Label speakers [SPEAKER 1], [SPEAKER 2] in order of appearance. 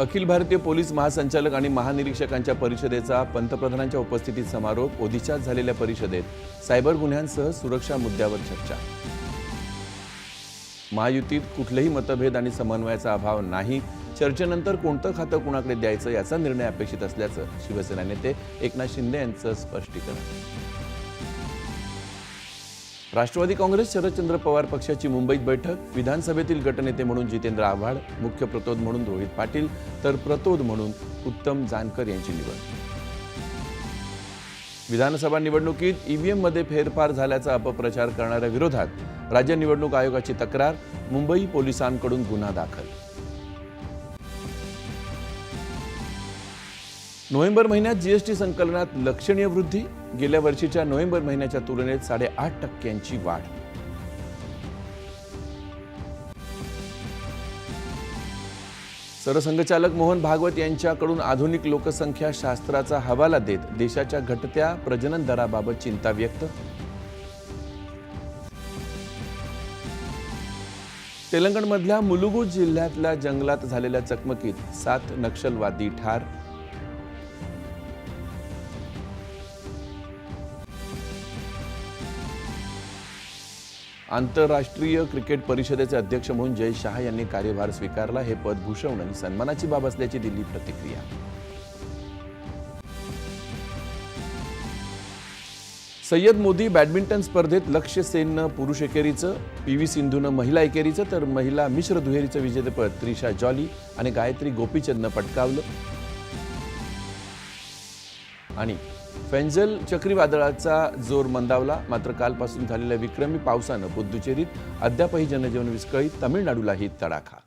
[SPEAKER 1] Akhil Bharatiya police महासंचालक आणि महानिरीक्षकांच्या परिषदेचा पंतप्रधानांच्या उपस्थितीत समारोप ओदिशात झालेल्या परिषदेत सायबर गुन्ह्यांसह सुरक्षा मुद्द्यावर चर्चा. महायुतीत कुठलेही मतभेद आणि समन्वयाचा अभाव नाही. चर्चेनंतर कोणतं खातं कुणाकडे द्यायचं याचा निर्णय अपेक्षित असल्याचं शिवसेना नेते एकनाथ शिंदे यांचं स्पष्टीकरण. राष्ट्रवादी काँग्रेस शरदचंद्र पवार पक्षाची मुंबईत बैठक विधानसभेतील गटनेते म्हणून जितेंद्र आव्हाड मुख्य प्रतोद म्हणून रोहित पाटील तर प्रतोद म्हणून उत्तम जानकर यांची निवड. विधानसभा निवडणुकीत ईव्हीएममध्ये फेरफार झाल्याचा अपप्रचार करणाऱ्या विरोधात राज्य निवडणूक आयोगाची तक्रार मुंबई पोलिसांकडून गुन्हा दाखल. नोव्हेंबर महिन्यात जीएसटी संकलनात लक्षणीय वृद्धी गेल्या वर्षीच्या नोव्हेंबर महिन्याच्या तुलनेत साडेआठ टक्क्यांची वाढ. सरसंघचालक मोहन भागवत यांच्याकडून आधुनिक लोकसंख्या शास्त्राचा हवाला देत देशाच्या घटत्या प्रजनन दराबाबत चिंता व्यक्त. तेलंगणमधल्या मुलुगू जिल्ह्यातल्या जंगलात झालेल्या चकमकीत सात नक्षलवादी ठार आंतरराष्ट्रीय क्रिकेट परिषदेचे अध्यक्ष म्हणून जय शहा यांनी कार्यभार स्वीकारला. हे पद भूषवणं ही सन्मानाची बाब असल्याची दिली प्रतिक्रिया. सय्यद मोदी बॅडमिंटन स्पर्धेत लक्ष्य सेननं पुरुष एकेरीचं पी व्ही सिंधूनं महिला एकेरीचं तर महिला मिश्र दुहेरीचं विजेतेपद त्रिशा जॉली आणि गायत्री गोपीचंदनं पटकावलं. आणि फेंजल चक्रीवादळाचा जोर मंदावला. मात्र कालपासून झालेल्या विक्रमी पावसानं पुद्दुचेरीत अद्यापही जनजीवन विस्कळीत. तमिळनाडूलाही तडाखा